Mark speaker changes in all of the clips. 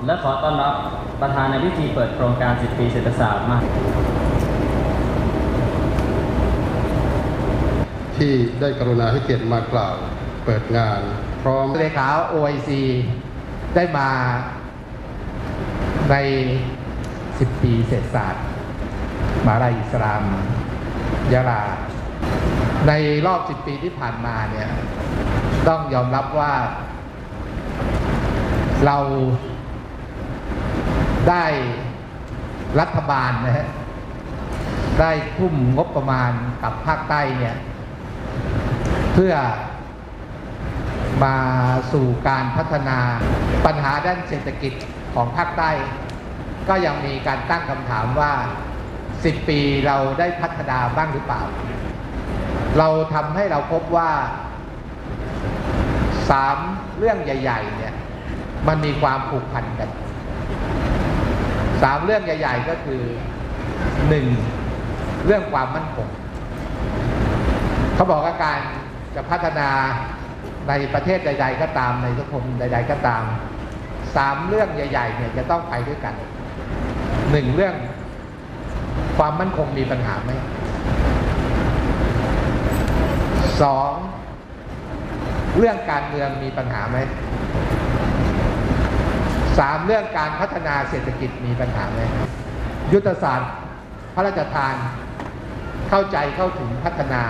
Speaker 1: ศรษฐศาสตร์การเงินและการธนาคารธุรกิจ
Speaker 2: ขอและขอต้อนรับประธานในพิธีเปิดโครงการ 10 ปีเศรษฐศาสตร์มา
Speaker 3: ที่ได้กรุณาให้เกียรติมากล่าวเปิดงาน พร้อม
Speaker 4: เลขา OIC ได้มาใน 10 ปีเศรษฐศาสตร์มหาลัยอิสลามยะลา ในรอบ 10 ปีที่ผ่านมาเนี่ย ต้องยอมรับว่าเรา ได้รัฐบาลนะฮะได้ทุ่มงบประมาณกับภาคใต้เนี่ย เพื่อมาสู่การพัฒนาปัญหาด้านเศรษฐกิจของภาคใต้ ก็ยังมีการตั้งคำถามว่า 10 ปีเราได้พัฒนาบ้างหรือเปล่า เราทำให้เราพบว่าสามเรื่องใหญ่ ๆ เนี่ย มันมีความผูกพันกัน สามเรื่องใหญ่ ๆ ก็คือหนึ่งเรื่องความมั่นคงเขาบอกว่าการจะพัฒนาในประเทศใด ๆ ก็ตามในสังคมใด ๆ ก็ตามสามเรื่องใหญ่ ๆ เนี่ยจะต้องไปด้วยกันหนึ่งเรื่องความมั่นคงมีปัญหาไหมสองเรื่องการเมืองมีปัญหาไหม สามเรื่องการพัฒนาเศรษฐกิจมีปัญหาไหมยุทธศาสตร์พระราชทานเข้าใจเข้าถึงพัฒนา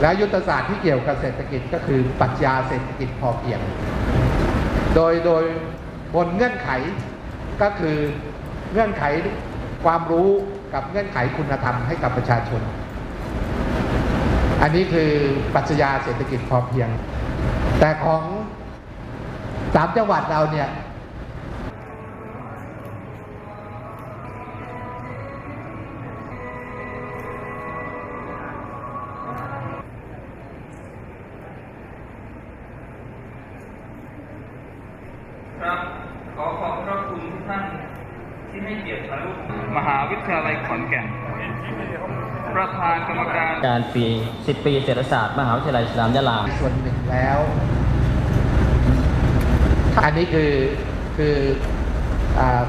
Speaker 4: แล้วยุทธศาสตร์ที่เกี่ยวกับเศรษฐกิจก็คือปรัชญาเศรษฐกิจพอเพียง โดยโดยบนเงื่อนไขก็คือเงื่อนไขความรู้กับเงื่อนไขคุณธรรมให้กับประชาชน อันนี้คือปรัชญาเศรษฐกิจพอเพียง แต่ของสามจังหวัดเราเนี่ย
Speaker 1: ที่ให้เกียรติถ่ายรูปมหาวิทยาลัยขอนแก่น ประธานกรรมการ
Speaker 2: การปี 10 ปีเศรษฐศาสตร์มหาวิทยาลัยอิสลามยะลา
Speaker 4: ส่วนหนึ่งแล้วอันนี้คือคืออา